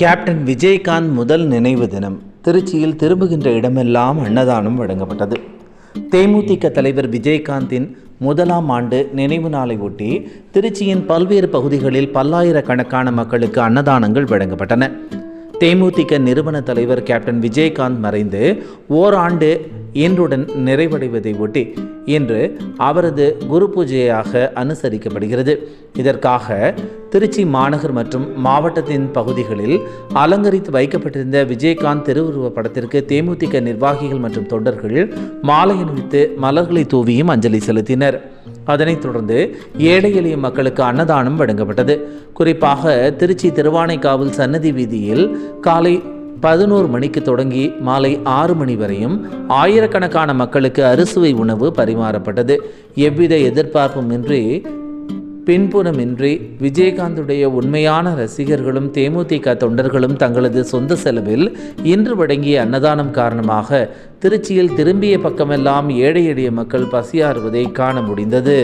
Captain Vijayakanth முதல் நினைவு தினம். திருச்சியில் திரும்புகின்ற இடமெல்லாம் அன்னதானம் வழங்கப்பட்டது. தேமுதிக தலைவர் விஜயகாந்தின் முதலாம் ஆண்டு நினைவு நாளை ஒட்டி திருச்சியின் பல்வேறு பகுதிகளில் பல்லாயிரக்கணக்கான மக்களுக்கு அன்னதானங்கள் வழங்கப்பட்டன. தேமுதிக நிறுவன தலைவர் கேப்டன் விஜயகாந்த் மறைந்து ஓராண்டு இன்றுடன் நிறைவடைவதை ஒட்டி இன்று அவரது குரு பூஜையாக அனுசரிக்கப்படுகிறது. இதற்காக திருச்சி மாநகர் மற்றும் மாவட்டத்தின் பகுதிகளில் அலங்கரித்து வைக்கப்பட்டிருந்த விஜயகாந்த் திருவுருவப் படத்திற்கு தேமுதிக நிர்வாகிகள் மற்றும் தொண்டர்கள் மாலை அணிவித்து மலர்களை தூவியும் அஞ்சலி செலுத்தினர். அதனைத் தொடர்ந்து ஏழை எளிய மக்களுக்கு அன்னதானம் வழங்கப்பட்டது. குறிப்பாக திருச்சி திருவானைக்காவல் சன்னதி வீதியில் காலை பதினோரு மணிக்கு தொடங்கி மாலை ஆறு மணி வரையும் ஆயிரக்கணக்கான மக்களுக்கு அறுசுவை உணவு பரிமாறப்பட்டது. எவ்வித எதிர்பார்ப்புமின்றி பின்புணமின்றி விஜயகாந்துடைய உண்மையான ரசிகர்களும் தேமுதிக தொண்டர்களும் தங்களது சொந்த செலவில் இன்று வழங்கிய அன்னதானம் காரணமாக திருச்சியில் திரும்பிய பக்கமெல்லாம் ஏழை எளிய மக்கள் பசியாறுவதை காண முடிந்தது.